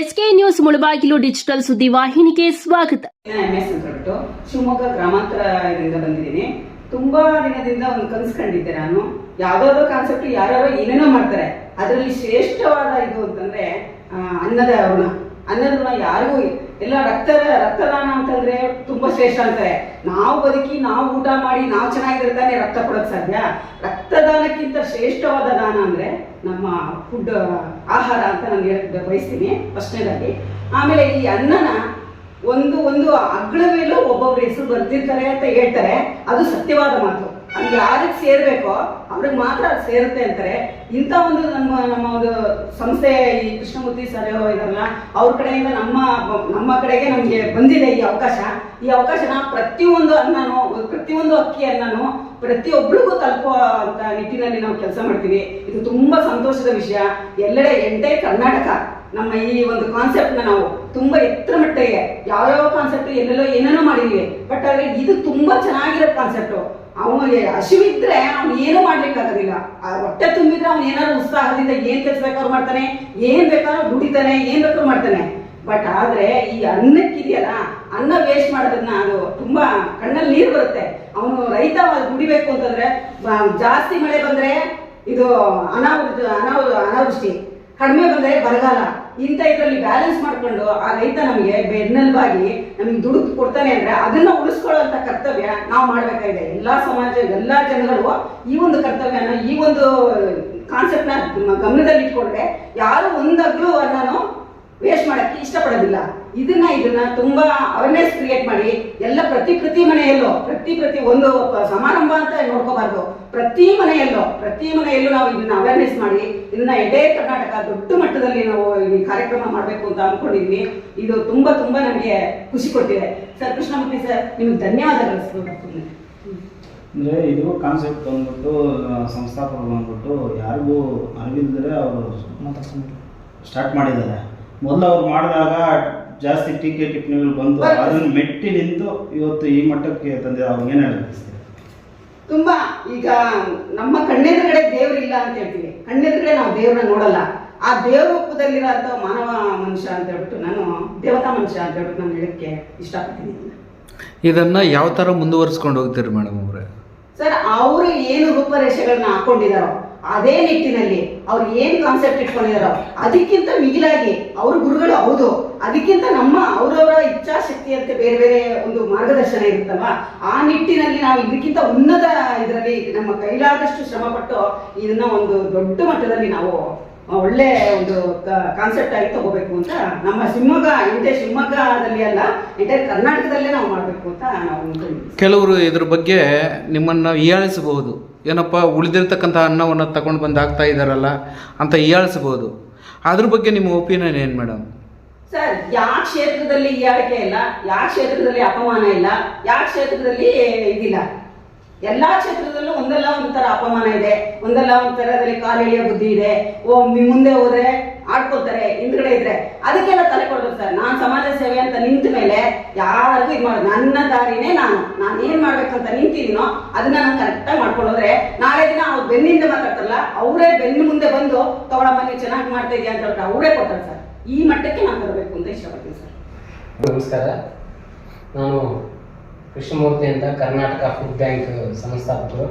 SK news Mulbagal digital ಸುದ್ದಿ ವಾಹಿನಿಗೆ ಸ್ವಾಗತ. ಎಂ ಎಸ್ ಅಂತ ಶಿವಮೊಗ್ಗ ಗ್ರಾಮಾಂತರದಿಂದ ಬಂದಿದ್ದೀನಿ. ತುಂಬಾ ದಿನದಿಂದ ಒಂದು ಕನ್ಸ್ಕೊಂಡಿದ್ದೆ ಕಂಡಿದ್ದೆ ನಾನು. ಯಾವ್ದಾದ್ರು ಕಾನ್ಸೆಪ್ಟ್ ಯಾರ್ಯಾರೋ ಏನೇನೋ ಮಾಡ್ತಾರೆ. ಅದರಲ್ಲಿ ಶ್ರೇಷ್ಠವಾದ ಇದು ಅಂತಂದ್ರೆ ಅನ್ನದ ಋಣ ಅನ್ನದ ಋಣ ಯಾರಿಗೂ ಎಲ್ಲ ರಕ್ತ ರಕ್ತದಾನ ಅಂತಂದ್ರೆ ತುಂಬಾ ಶ್ರೇಷ್ಠ ಅಂತಾರೆ ನಾವು ಬದುಕಿ, ನಾವು ಊಟ ಮಾಡಿ, ನಾವು ಚೆನ್ನಾಗಿದ್ರೆ ತಾನೇ ರಕ್ತ ಕೊಡೋದು ಸಾಧ್ಯ. ರಕ್ತದಾನಕ್ಕಿಂತ ಶ್ರೇಷ್ಠವಾದ ದಾನ ಅಂದ್ರೆ ನಮ್ಮ ಫುಡ್ ಆಹಾರ ಅಂತ ನಾನು ಹೇಳಕ್ ಬಯಸ್ತೀನಿ ಫಸ್ಟ್ನೇದಾಗಿ. ಆಮೇಲೆ ಈ ಅನ್ನನ ಒಂದು ಒಂದು ಅಗ್ಳ ಮೇಲೂ ಒಬ್ಬೊಬ್ರ ಹೆಸರು ಬರ್ತಿರ್ತಾರೆ ಅಂತ ಹೇಳ್ತಾರೆ. ಅದು ಸತ್ಯವಾದ ಮಾತು. ಅದು ಯಾರಿಗೆ ಸೇರ್ಬೇಕೋ ಅವ್ರಿಗೆ ಮಾತ್ರ ಅದು ಸೇರುತ್ತೆ ಅಂತಾರೆ. ಇಂಥ ಒಂದು ನಮ್ಮ ನಮ್ಮ ಒಂದು ಸಂಸ್ಥೆ ಈ ಕೃಷ್ಣಮೂರ್ತಿ ಸರ್ ಇದಾರಲ್ಲ, ಅವ್ರ ಕಡೆಯಿಂದ ನಮ್ಮ ನಮ್ಮ ಕಡೆಗೆ ನಮಗೆ ಬಂದಿದೆ ಈ ಅವಕಾಶ. ಈ ಅವಕಾಶನ ಪ್ರತಿಯೊಂದು ಅನ್ನನು, ಪ್ರತಿಯೊಂದು ಅಕ್ಕಿ ಅನ್ನನು ಪ್ರತಿಯೊಬ್ಬರಿಗೂ ತಲುಪುವ ಅಂತ ನಿಟ್ಟಿನಲ್ಲಿ ನಾವು ಕೆಲಸ ಮಾಡ್ತೀವಿ. ಇದು ತುಂಬಾ ಸಂತೋಷದ ವಿಷಯ. ಎಲ್ಲೆಡೆ ಎಂಟೇ ಕರ್ನಾಟಕ. ನಮ್ಮ ಈ ಒಂದು ಕಾನ್ಸೆಪ್ಟ್ನ ನಾವು ತುಂಬಾ ಎತ್ತರ ಮಟ್ಟಿಗೆ ಯಾವ್ಯಾವ ಕಾನ್ಸೆಪ್ಟ್ ಎಲ್ಲೆಲ್ಲೋ ಏನೇನೋ ಮಾಡಿದೀವಿ. ಬಟ್ ಆದರೆ ಇದು ತುಂಬಾ ಚೆನ್ನಾಗಿರೋ ಕಾನ್ಸೆಪ್ಟ್ ಅವನಿಗೆ ಹಸಿವಿದ್ರೆ ಅವ್ನು ಏನು ಮಾಡ್ಲಿಕ್ಕೆ ಆಗೋದಿಲ್ಲ ಆ ಹೊಟ್ಟೆ ತುಂಬಿದ್ರೆ ಅವ್ನು ಏನಾದ್ರು ಉತ್ಸಾಹದಿಂದ ಏನ್ ಕೆಲಸ ಬೇಕಾದ್ರೂ ಮಾಡ್ತಾನೆ, ಏನ್ ಬೇಕಾದ್ರೂ ದುಡಿತಾನೆ, ಏನ್ ಬೇಕಾದ್ರೂ ಮಾಡ್ತಾನೆ. ಬಟ್ ಆದ್ರೆ ಈ ಅನ್ನಕ್ಕಿದೆಯಲ್ಲ, ಅನ್ನ ವೇಸ್ಟ್ ಮಾಡೋದನ್ನ ಅದು ತುಂಬಾ ಕಣ್ಣಲ್ಲಿ ನೀರು ಬರುತ್ತೆ. ಅವನು ರೈತ ದುಡಿಬೇಕು ಅಂತಂದ್ರೆ ಜಾಸ್ತಿ ಮಳೆ ಬಂದ್ರೆ ಇದು ಅನಾವೃತ ಅನಾವೃ ಅನಾವೃಷ್ಟಿ. ಕಡಿಮೆ ಬಂದ್ರೆ ಬರಗಾಲ. ಇಂಥ ಇದರಲ್ಲಿ ಬ್ಯಾಲೆನ್ಸ್ ಮಾಡ್ಕೊಂಡು ಆ ರೈತ ನಮಗೆ ಬೆನ್ನೆಲುಬಾಗಿ ನಮಗೆ ದುಡ್ಡು ಕೊಡ್ತಾನೆ ಅಂದ್ರೆ ಅದನ್ನ ಉಳಿಸ್ಕೊಳ್ಳುವಂತ ಕರ್ತವ್ಯ ನಾವು ಮಾಡ್ಬೇಕಾಗಿದೆ. ಎಲ್ಲಾ ಸಮಾಜ, ಎಲ್ಲಾ ಜನಗಳು ಈ ಒಂದು ಕರ್ತವ್ಯನ, ಈ ಒಂದು ಕಾನ್ಸೆಪ್ಟ್ನ ಗಮನದಲ್ಲಿ ಇಟ್ಕೊಂಡ್ರೆ ಯಾರು ಒಂದಾಗ್ಲೂ ಇಷ್ಟಪಡೋದಿಲ್ಲ ಇದನ್ನ ಇದನ್ನ ತುಂಬಾ ಅವೇರ್ನೆಸ್ ಕ್ರಿಯೇಟ್ ಮಾಡಿ ಎಲ್ಲ ಪ್ರತಿ ಪ್ರತಿ ಮನೆಯಲ್ಲೂ ಪ್ರತಿ ಪ್ರತಿ ಒಂದು ಸಮಾರಂಭ ಅಂತ ನೋಡ್ಕೋಬಾರ್ದು. ಪ್ರತಿ ಮನೆಯಲ್ಲೂ ಪ್ರತಿ ಮನೆಯಲ್ಲೂ ನಾವು ಇದನ್ನ ಅವೇರ್ನೆಸ್ ಮಾಡಿ ಇದನ್ನ ಎಡೇ ಕರ್ನಾಟಕ ದೊಡ್ಡ ಮಟ್ಟದಲ್ಲಿ ನಾವು ಈ ಕಾರ್ಯಕ್ರಮ ಮಾಡಬೇಕು ಅಂತ ಅನ್ಕೊಂಡಿದ್ವಿ. ಇದು ತುಂಬಾ ತುಂಬಾ ನಮಗೆ ಖುಷಿ ಕೊಟ್ಟಿದೆ. ಸರ್ ಕೃಷ್ಣಮೂರ್ತಿ ಸರ್ ನಿಮ್ಗೆ ಧನ್ಯವಾದಗಳು ಸರ್ ಅಂದರೆ ಇದು ಕಾನ್ಸೆಪ್ಟ್ ಬಂದ್ಬಿಟ್ಟು ಸಂಸ್ಥಾಪಕರು ಬಂದ್ಬಿಟ್ಟು ಯಾರಿಗೂ ಅರಿವಿಲ್ಲದ್ರೆ ಅವರು ಸ್ಟಾರ್ಟ್ ಮಾಡಿದ್ದಾರೆ. ಮೊದಲು ಅವ್ರು ಮಾಡಿದಾಗ ಜಾಸ್ತಿ ಟೀಕೆ ಟಿಪ್ಪಣಿಗಳು ಬಂದು. ಅದನ್ನು ಮೆಟ್ಟಿ ನಿಂತು ಇವತ್ತು ಈ ಮಟ್ಟಕ್ಕೆ ತಂದೆ ಅವ್ರಿಗೆ ಏನು ತುಂಬಾ ಈಗ ನಮ್ಮ ಕಣ್ಣೆದುರುಗಡೆ ಇಲ್ಲ ಅಂತ ಹೇಳ್ತೀವಿ. ಕಣ್ಣೆದುರುಗಡೆ ನಾವು ದೇವ್ರನ್ನ ನೋಡಲ್ಲ. ಆ ದೇವ್ರ ರೂಪದಲ್ಲಿರೋಂಥ ಮಾನವ ಮನುಷ್ಯ ಅಂತ ಹೇಳ್ಬಿಟ್ಟು ನಾನು ದೇವತಾ ಮನುಷ್ಯ ಅಂತ ಹೇಳ್ಬಿಟ್ಟು ನಾನು ಹೇಳಕ್ಕೆ ಇಷ್ಟಪಡ್ತೀನಿ. ಇದನ್ನ ಯಾವ ತರ ಮುಂದುವರಿಸ್ಕೊಂಡು ಹೋಗ್ತೀರಿ ಮೇಡಮ್ ಅವರೇ? ಸರ್ ಅವರು ಏನು ರೂಪರೇಷೆಗಳನ್ನ ಹಾಕೊಂಡಿದಾರೋ ಅದೇ ನಿಟ್ಟಿನಲ್ಲಿ ಅವ್ರು ಏನ್ ಕಾನ್ಸೆಪ್ಟ್ ಇಟ್ಕೊಂಡಿದಾರೋ ಅದಕ್ಕಿಂತ ಮಿಗಿಲಾಗಿ ಅವ್ರ ಗುರುಗಳು ಹೌದು. ಅದಕ್ಕಿಂತ ನಮ್ಮ ಅವರವರ ಇಚ್ಛಾಶಕ್ತಿ ಅಂತ ಬೇರೆ ಬೇರೆ ಒಂದು ಮಾರ್ಗದರ್ಶನ ಇರುತ್ತಲ್ವಾ? ಆ ನಿಟ್ಟಿನಲ್ಲಿ ನಾವು ಇದಕ್ಕಿಂತ ಉನ್ನತ ಇದರಲ್ಲಿ ನಮ್ಮ ಕೈಲಾದಷ್ಟು ಶ್ರಮ ಪಟ್ಟು ಇದನ್ನ ಒಂದು ದೊಡ್ಡ ಮಟ್ಟದಲ್ಲಿ ನಾವು ಒಳ್ಳೆ ಒಂದು ಕಾನ್ಸೆಪ್ಟ್ ಆಗಿ ತಗೋಬೇಕು ಅಂತ ನಮ್ಮ ಶಿವಮೊಗ್ಗ ಇಂಟೆ ಶಿವಮೊಗ್ಗದಲ್ಲಿ ಅಲ್ಲ ಇಂಟೆ ಕರ್ನಾಟಕದಲ್ಲೇ ನಾವು ಮಾಡಬೇಕು ಅಂತ ನಾವು ಕೆಲವರು ಇದ್ರ ಬಗ್ಗೆ ನಿಮ್ಮನ್ನು ಹೀಯಾಳಿಸಬಹುದು. ಏನಪ್ಪ ಉಳಿದಿರ್ತಕ್ಕಂಥ ಅನ್ನವನ್ನು ತಗೊಂಡು ಬಂದು ಆಗ್ತಾ ಇದ್ದಾರಲ್ಲ ಅಂತ ಹೀಯಾಳಿಸಬಹುದು. ಅದ್ರ ಬಗ್ಗೆ ನಿಮ್ಮ ಒಪಿನಿಯನ್ ಏನು ಮೇಡಮ್ ಸರ್ ಯಾವ ಕ್ಷೇತ್ರದಲ್ಲಿ ಹೀಯಾಳಿಕೆ ಇಲ್ಲ ಯಾವ ಕ್ಷೇತ್ರದಲ್ಲಿ ಅಪಮಾನ ಇಲ್ಲ ಯಾವ ಕ್ಷೇತ್ರದಲ್ಲಿ ಇದಿಲ್ಲ. ಎಲ್ಲಾ ಕ್ಷೇತ್ರದಲ್ಲೂ ಒಂದಲ್ಲ ಒಂದು ತರ ಅಪಮಾನ ಇದೆ, ಒಂದಲ್ಲ ಒಂದು ತರದಲ್ಲಿ ಕಾಲೆಳೆಯೋ ಬುದ್ಧಿ ಇದೆ. ಓ ಮುಂದೆ ಹೋದ್ರೆ ಆಡ್ಕೊಳ್ತಾರೆ, ಹಿಂದ್ಗಡೆ ಇದ್ರೆ. ಅದಕ್ಕೆಲ್ಲ ತಲೆ ಕೊಡ್ಬೇಕು ಸರ್. ನಾನ್ ಸಮಾಜ ಸೇವೆ ಅಂತ ನಿಂತ ಮೇಲೆ ಯಾರಿಗೂ ಇದು ಮಾಡೋದು ನನ್ನ ದಾರಿನೇ ನಾನು. ನಾನು ಏನ್ ಮಾಡ್ಬೇಕಂತ ನಿಂತಿದ್ದೀನೋ ಅದನ್ನ ನಾನು ಕರೆಕ್ಟಾಗಿ ಹೋದ್ರೆ ನಾಳೆ ದಿನ ಅವ್ರು ಬೆನ್ನಿಂದ ಮಾತಾಡ್ತಾರಲ್ಲ, ಅವರೇ ಬೆನ್ನು ಮುಂದೆ ಬಂದು ತಗೊಳಮ್ಮ ನೀವು ಚೆನ್ನಾಗಿ ಮಾಡ್ತಾ ಅಂತ ಹೇಳ್ಬಿಟ್ಟು ಅವರೇ ಕೊಡ್ತಾರೆ ಸರ್. ಈ ಮಟ್ಟಕ್ಕೆ ನಾನು ತರಬೇಕು ಅಂತ ಇಷ್ಟಪಡ್ತೀನಿ ಸರ್. ನಮಸ್ಕಾರ. ನಾನು ಕೃಷ್ಣಮೂರ್ತಿ ಅಂತ ಕರ್ನಾಟಕ ಫುಡ್ ಬ್ಯಾಂಕ್ ಸಂಸ್ಥಾಪಕರು.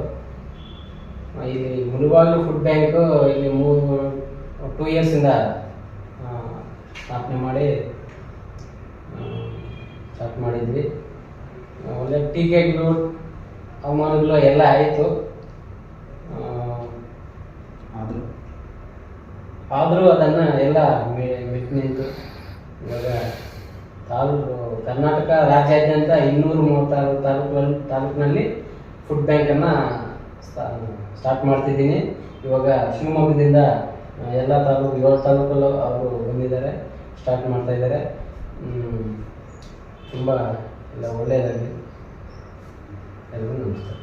ಇಲ್ಲಿ ಮುಳುಬಾಗಿಲು ಫುಡ್ ಬ್ಯಾಂಕು ಇಲ್ಲಿ ಮೂರು ಟೂ ಇಯರ್ಸಿಂದ ಸ್ಥಾಪನೆ ಮಾಡಿ ಸ್ಟಾರ್ಟ್ ಮಾಡಿದ್ವಿ. ಒಳ್ಳೆ ಟೀಕೆಗಳು ಅವಮಾನಗಳು ಎಲ್ಲ ಆಯಿತು. ಆದರೂ? ಆದರೂ ಅದನ್ನು ಎಲ್ಲ ಬಿಟ್ಟು ನಿಂತು ಇವಾಗ ತಾಲೂಕು ಕರ್ನಾಟಕ ರಾಜ್ಯಾದ್ಯಂತ ಇನ್ನೂರು ಮೂವತ್ತಾರು ತಾಲೂಕುಗಳಲ್ಲಿ ತಾಲೂಕಿನಲ್ಲಿ ಫುಡ್ ಬ್ಯಾಂಕನ್ನು ಸ್ಟಾರ್ಟ್ ಮಾಡ್ತಿದ್ದೀನಿ. ಇವಾಗ ಶಿವಮೊಗ್ಗದಿಂದ ಎಲ್ಲ ತಾಲೂಕು ಏಳು ತಾಲೂಕಲ್ಲೂ ಅವರು ಬಂದಿದ್ದಾರೆ ಸ್ಟಾರ್ಟ್ ಮಾಡ್ತಾ ಇದ್ದಾರೆ. ತುಂಬ ಎಲ್ಲ ಒಳ್ಳೆಯದಾಗಲಿ ಎಲ್ಲರಿಗೂ ನಮಸ್ಕಾರ.